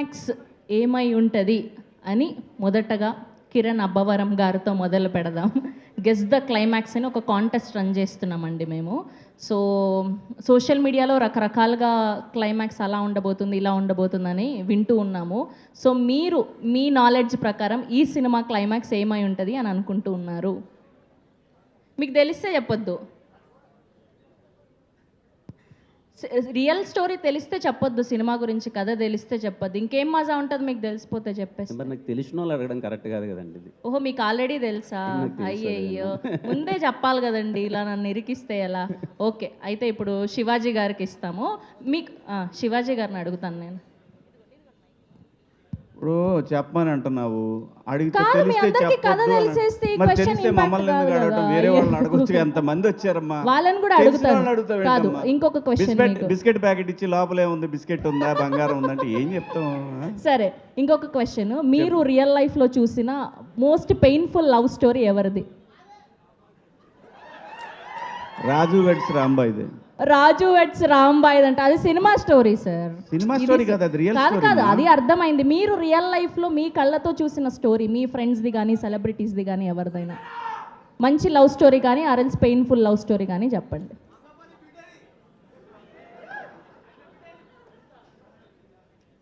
Climax ఏమై ఉంటుంది అని మొదటగా కిరణ్ అబ్బవరం గారితో మొదలు పెడదాం. గెస్ ద క్లైమాక్స్ అని ఒక కాంటెస్ట్ రన్ చేస్తున్నామండి మేము. సో సోషల్ మీడియాలో రకరకాలుగా క్లైమాక్స్ అలా ఉండబోతుంది ఇలా ఉండబోతుందని వింటూ ఉన్నాము. సో మీరు మీ నాలెడ్జ్ ప్రకారం ఈ సినిమా క్లైమాక్స్ ఏమై ఉంటుంది అని అనుకుంటూ ఉన్నారు. మీకు తెలిస్తే చెప్పొద్దు. రియల్ స్టోరీ తెలిస్తే చెప్పొద్దు సినిమా గురించి కథ తెలిస్తే చెప్పొద్దు. ఇంకేం మజా ఉంటుంది మీకు తెలిసిపోతే చెప్పేసి మరి నాకు తెలిసిన వాళ్ళు అడగడం కరెక్ట్ కాదు కదండి ఇది. ఓహో మీకు ఆల్రెడీ తెలుసా? అయ్యయ్యో. ముందే చెప్పాలి కదండి ఇలా నన్ను ఇరికిస్తే ఎలా? ఓకే అయితే ఇప్పుడు శివాజీ గారికి ఇస్తాము. మీకు శివాజీ గారిని అడుగుతాను నేను. ఇప్పుడు చెప్పమని అంటున్నావు అడిగితే తెలిస్తే చెప్పొద్దు మరి తెలిస్తే మమ్మల్ని ఎందుకు అడగటం. వేరే వాళ్ళని అడగొచ్చు ఎంత మంది వచ్చారమ్మా? వాళ్ళని కూడా కాదు? ఇంకొక question బిస్కెట్ ప్యాకెట్ ఇచ్చి లోపలే ఉంది. బిస్కెట్ ఉందా? బంగారం ఉందంటే ఏం చెప్తాం? సరే ఇంకొక క్వశ్చన్ మీరు రియల్ లైఫ్లో చూసిన మోస్ట్ పెయిన్ఫుల్ లవ్ స్టోరీ ఎవరిది? రాజు వెడ్స్ రాంబాయిదే. రాజు వెట్స్ రాంబాయ్ అంటే. అది cinema story sir. Cinema story కాదు అది రియల్ కాదు స్టోరీ కాదు అది అర్థమైంది. మీరు రియల్ లైఫ్లో మీ కళ్ళతో చూసిన స్టోరీ మీ ఫ్రెండ్స్ది కానీ సెలబ్రిటీస్ది కానీ ఎవరిదైనా. మంచి లవ్ స్టోరీ కానీ or else painful love story కానీ చెప్పండి.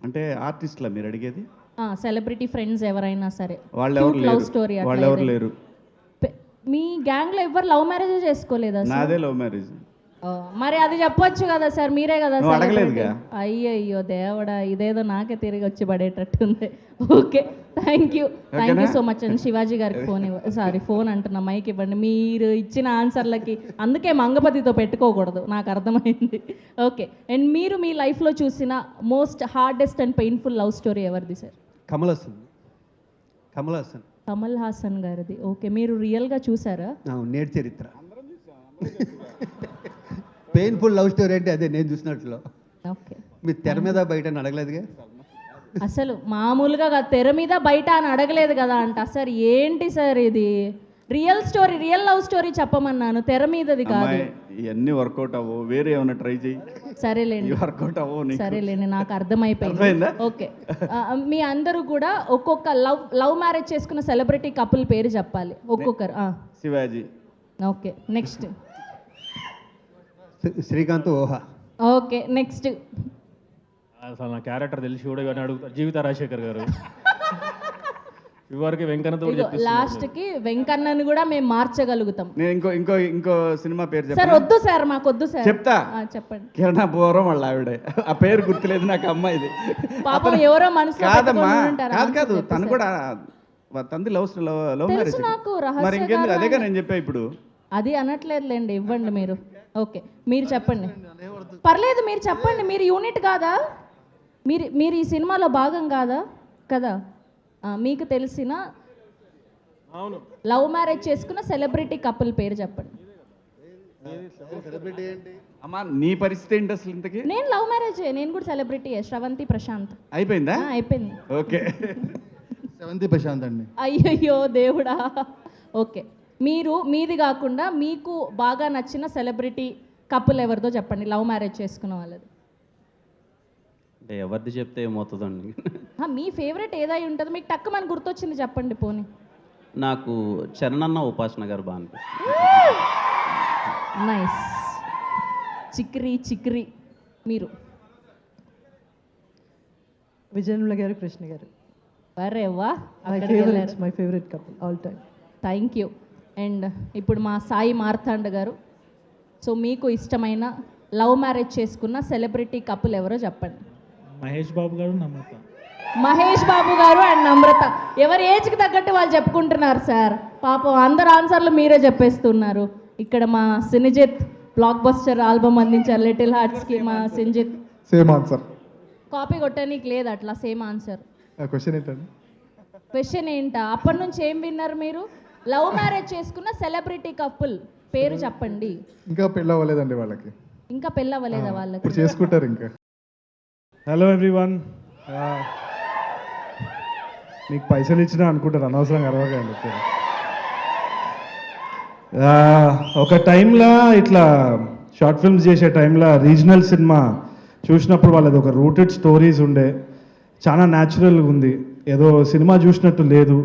అంటే ఆర్టిస్ట్లా మీరు అడిగేది? సెలబ్రిటీ ఫ్రెండ్స్ ఎవరైనా సరే. వాళ్ళు లవ్ స్టోరీ వాళ్ళు ఎవరు లేరు? మీ గ్యాంగ్లో ఎవరు లవ్ మ్యారేజ్ చేసుకోలేదా సార్? నాదే లవ్ మ్యారేజ్. మరి అది చెప్పొచ్చు కదా సార్ మీరే కదా celebrity. అడగలేదుగా. అయ్యయ్యో దేవుడా ఇదేదో నాకే తిరిగి వచ్చి పడేటట్టుంది. Okay thank you thank you so much అండి. శివాజీ గారికి ఫోన్ ఇవ్వ సారీ ఫోన్ అంటున్నా మైక్ ఇవ్వండి. మీరు ఇచ్చిన ఆన్సర్లకి అందుకే మంగపతితో పెట్టుకోకూడదు నాకు అర్థమైంది. ఓకే అండ్ మీరు మీ లైఫ్లో చూసిన most hardest and painful love story ఎవరిది సార్? కమల్ హాసన్. కమల్ హాసన్. కమల్ హాసన్ గారిది. ఓకే మీరు రియల్గా చూసారా? అవును, నేటి చరిత్ర. పెయిన్ఫుల్ లవ్ స్టోరీ అంటే అదే నేను చూసినట్లు. ఓకే. మీరు తెర మీద బయట అని అడగలేదుగా? అసలు మామూలుగా కాదు, తెర మీద బయట అని అడగలేదు కదా అంట. సార్ ఏంటి సార్ ఇది? Real story real love story చెప్పమన్నాను. తెర మీదది కాదు. అమ్మాయి ఇవన్నీ వర్కౌట్ అవ్వవు వేరే ఏమైనా ట్రై చేయి సరేలేండి. ఇవి వర్కౌట్ అవ్వవు నీకు. సరేలేండి నాకు అర్థమైపోయింది. అర్థమైందా? ఓకే. ఆ, మీ అందరూ కూడా ఒక్కొక్క లవ్ లవ్ మ్యారేజ్ చేసుకున్న సెలబ్రిటీ కపుల్ పేరు చెప్పాలి. ఒక్కొక్కరు ఆ, శివాజీ. Okay next. శ్రీకాంత్ ఓహా. Okay next. అసలు నా క్యారెక్టర్ తెలిసి కూడా ఇవన్నీ అడుగుతారు. జీవిత రాజశేఖర్ గారు. ఇవరికి వెంకన్నతో చెప్పిస్తున్నారు. లాస్ట్కి వెంకన్నను కూడా మేము మార్చగలుగుతాం. నేను ఇంకో ఇంకో ఇంకో సినిమా పేరు సార్ వద్దు సార్ మాకు వద్దు సార్. చెప్తా. చెప్పండి. కిరణా పూర్వం వాళ్ళ ఆవిడే. ఆ పేరు గుర్తులేదు నాకు అమ్మాయిది పాపం ఎవరో మనసులో కాదమ్మా. కాదు కాదు తను. కూడా తంది లవ్ లవ్ మ్యారేజ్. నాకు, రహస్య మరి ఇంకెందుకు గాథ అదేగా నేను చెప్పా ఇప్పుడు. అది అనట్లేదులేండి ఇవ్వండి మీరు. ఓకే మీరు చెప్పండి. పర్లేదు మీరు చెప్పండి మీరు యూనిట్ కాదా? మీరు మీరు ఈ సినిమాలో భాగం కాదా? కదా? మీకు తెలిసిన అవును. లవ్ మ్యారేజ్ చేసుకున్న సెలబ్రిటీ కపుల్ పేరు చెప్పండి. అమ్మా నీ పరిస్థితి ఏంటి అసలు ఇంతకి? నేను లవ్ మ్యారేజ్ నేను కూడా సెలబ్రిటీ శ్రవంతి ప్రశాంత్. అయిపోయిందా? అయిపోయింది. ఓకే. సెవెంతి ప్రశాంత్ అండి. అయ్యయ్యో దేవుడా. ఓకే. మీరు మీది కాకుండా మీకు బాగా నచ్చిన సెలబ్రిటీ కపుల్ ఎవరిదో చెప్పండి. లవ్ మ్యారేజ్ చేసుకున్న వాళ్ళది. అంటే ఎవరిది చెప్తే ఏమవుతుందండి? ఆ, మీ ఫేవరెట్ ఏదై ఉంటుంది? మీకు టక్కు మన గుర్తొచ్చింది చెప్పండి పోనీ. నాకు చరణన్న ఉపాసన గారు బాగా నైస్. చిక్రీ చిక్రీ. మీరు? విజయనుల గారు కృష్ణ గారు. వా favourite my favourite couple all time thank you and ఇప్పుడు మా సాయి మార్తాండ్ గారు. సో మీకు ఇష్టమైన లవ్ మ్యారేజ్ చేసుకున్న సెలబ్రిటీ కపుల్ ఎవరో చెప్పండి. మహేష్ బాబు గారు నమ్రత. మహేష్ బాబు గారు అండ్ నమ్రత. ఎవరి ఏజ్కి తగ్గట్టు వాళ్ళు చెప్పుకుంటున్నారు సార్. పాపం అందరు ఆన్సర్లు మీరే చెప్పేస్తున్నారు. ఇక్కడ మా సినిజిత్ బ్లాక్ బస్టర్ ఆల్బమ్ అందించారు లిటిల్ హార్ట్స్కి మా సినిజిత్. సేమ్ ఆన్సర్ కాపీ కొట్టడానికి లేదు అట్లా సేమ్ ఆన్సర్ క్వశ్చన్ ఏంటండి? క్వశ్చన్ ఏంటా? అప్పటి నుంచి ఏం విన్నారు మీరు? లవ్ మ్యారేజ్ చేసుకున్న సెలబ్రిటీ కపుల్ పేరు చెప్పండి. ఇంకా పెళ్ళి అవ్వలేదండి వాళ్ళకి. ఇంకా పెళ్ళవ్వలేదా వాళ్ళకి? ఇప్పుడు చేసుకుంటారు ఇంకా. హలో ఎవ్రీవన్ మీకు పైసలు ఇచ్చినా అనుకుంటారు అనవసరంగా అరవకండి ఒక టైంలో ఇట్లా షార్ట్ ఫిల్మ్స్ చేసే టైంలో రీజనల్ సినిమా చూసినప్పుడు వాళ్ళది ఒక రూటెడ్ స్టోరీస్ ఉండే. చాలా న్యాచురల్గా ఉంది. ఏదో సినిమా చూసినట్టు లేదు.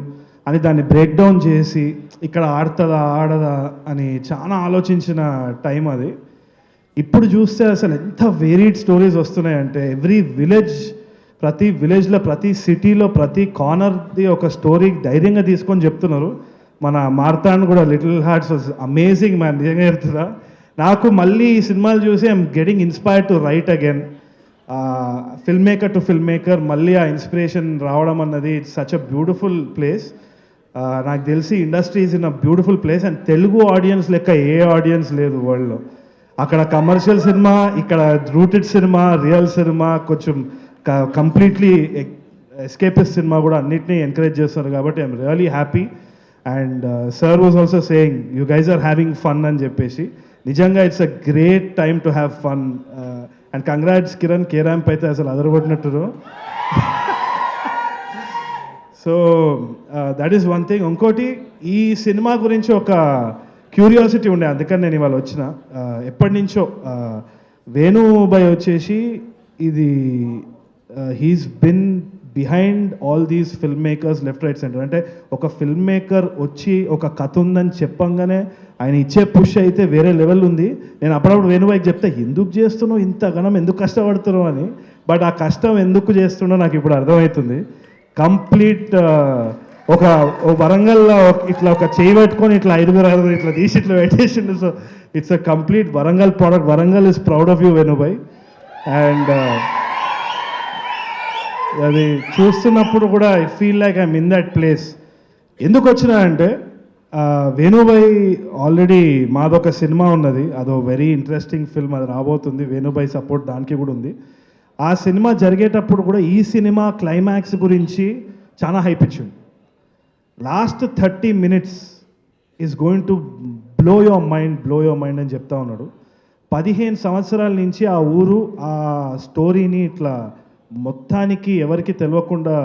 అని దాన్ని బ్రేక్ డౌన్ చేసి ఇక్కడ ఆడుతుందా ఆడదా అని చాలా ఆలోచించిన టైం అది. ఇప్పుడు చూస్తే అసలు ఎంత వేరీడ్ స్టోరీస్ వస్తున్నాయంటే ఎవ్రీ విలేజ్ ప్రతి విలేజ్లో ప్రతి సిటీలో ప్రతి కార్నర్ది ఒక స్టోరీ ధైర్యంగా తీసుకొని చెప్తున్నారు. మన మార్తాన్ కూడా little hearts was amazing man నిజంగా చెప్తుందా నాకు మళ్ళీ ఈ సినిమాలు చూసి I'm getting inspired to write again film maker to film maker మళ్ళీ ఆ ఇన్స్పిరేషన్ రావడం అన్నది it's such a beautiful place నాకు తెలిసి industries in a beautiful place and Telugu audience లెక్క ఏ ఆడియన్స్ లేదు వరల్డ్లో అక్కడ కమర్షియల్ సినిమా ఇక్కడ రూటెడ్ సినిమా రియల్ సినిమా కొంచెం కంప్లీట్లీ ఎస్కేపిస్ సినిమా కూడా అన్నిటినీ ఎంకరేజ్ చేస్తున్నారు కాబట్టి I'm really happy and sir was also saying you guys are having fun అని చెప్పేసి. నిజంగా it's a great time to have fun and congrats Kiran K ramp అయితే అసలు అదరగొట్టినట్టు so that is one thing ఇంకోటి ఈ cinema గురించి ఒక curiosity ఉండే అందుకని నేను ఇవాళ వచ్చిన. ఎప్పటి నుంచో వేణుబాయ్ వచ్చేసి ఇది he's been behind all these film makers left right centre అంటే ఒక ఫిల్మ్ మేకర్ వచ్చి ఒక కథ ఉందని చెప్పంగానే ఆయన ఇచ్చే పుష్ అయితే వేరే లెవెల్ ఉంది. నేను అప్పుడప్పుడు వేణుబాయికి చెప్తే ఎందుకు చేస్తున్నావు ఇంత ఘనం? ఎందుకు కష్టపడుతున్నావు? అని. బట్ ఆ కష్టం ఎందుకు చేస్తున్నావు నాకు ఇప్పుడు అర్థమవుతుంది. కంప్లీట్ ఒక వరంగల్లో ఇట్లా ఒక చేయి పట్టుకొని ఇట్లా ఐదుగురు ఐదుగురు ఇట్లా తీసి ఇట్లా పెట్టేసిండు. So it's a complete Warangal product Warangal is proud of you Venubhai and అది చూస్తున్నప్పుడు కూడా I feel like I'm in that place ఎందుకు వచ్చినా అంటే వేణుబై వేణుబాయ్ ఆల్రెడీ మాదొక సినిమా ఉన్నది. అదో వెరీ ఇంట్రెస్టింగ్ ఫిల్మ్ అది రాబోతుంది. వేణుబాయ్ సపోర్ట్ దానికి కూడా ఉంది. ఆ సినిమా జరిగేటప్పుడు కూడా ఈ సినిమా క్లైమాక్స్ గురించి చాలా హైప్ ఇచ్చింది last thirty minutes is going to blow your mind blow your mind అని చెప్తా ఉన్నాడు. పదిహేను సంవత్సరాల నుంచి ఆ ఊరు ఆ స్టోరీని ఇట్లా మొత్తానికి ఎవరికి తెలియకుండా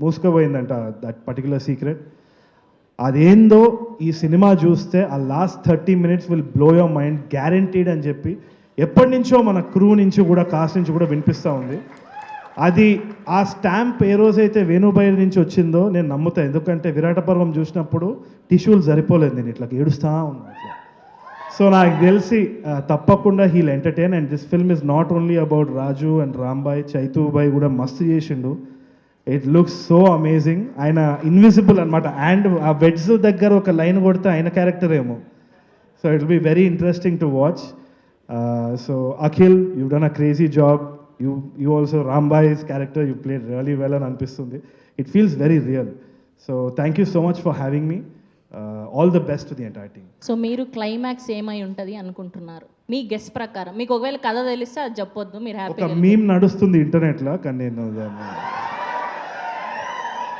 మూసుకుపోయిందంట దట్ పర్టికులర్ సీక్రెట్ అదేందో ఈ సినిమా చూస్తే ఆ last thirty minutes will blow your mind guaranteed అని చెప్పి ఎప్పటి నుంచో మన క్రూ నుంచి కూడా కాస్ట్ నుంచి కూడా వినిపిస్తూ ఉంది. అది ఆ స్టాంప్ ఏ రోజైతే వేణుబాయి నుంచి వచ్చిందో నేను నమ్ముతా. ఎందుకంటే విరాట పర్వం చూసినప్పుడు టిష్యూలు సరిపోలేదు నేను ఇట్లా ఏడుస్తా ఉన్నా అట్లా. సో నాకు తెలిసి తప్పకుండా he'll entertain and this film is not only about Raju and Rambai Chaitubhai కూడా మస్తు చేసిండు. ఇట్ లుక్స్ సో అమేజింగ్ ఆయన ఇన్విజిబుల్ అనమాట అండ్ ఆ వెడ్స్ దగ్గర ఒక లైన్ కొడితే ఆయన క్యారెక్టర్ ఏమో. So it be very interesting to watch so Akhil you done a crazy job you you also Rambai's character you played really well అని అనిపిస్తుంది it feels very real so thank you so much for having me all the best the entire team so మీరు climax ఏమై ఉంటుంది అనుకుంటున్నారు? మీ guess ప్రకారం. మీకు ఒకవేళ కథ తెలిస్తే అది చెప్పొద్దు. మీరు ఒక హ్యాపీగా మీమ్ నడుస్తుంది ఇంటర్నెట్లో కానీ నేను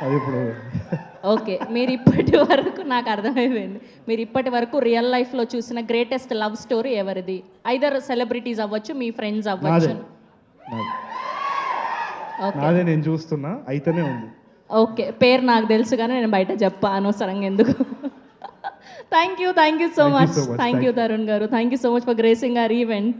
అది ఇప్పుడు ఓకే మీరు ఇప్పటి వరకు నాకు అర్థమైపోయింది మీరు ఇప్పటి వరకు రియల్ లైఫ్లో చూసిన గ్రేటెస్ట్ లవ్ స్టోరీ ఎవరిది? ఐదర్ సెలబ్రిటీస్ అవ్వచ్చు మీ ఫ్రెండ్స్ అవ్వచ్చు. నాదే. నేను చూస్తున్నా అయితేనే ఉంది. ఓకే పేరు నాకు తెలుసు కానీ నేను బయట చెప్పా అనవసరంగా ఎందుకు? Thank you thank you so much. Thank you. Tarun గారు. Thank you so much for gracing our event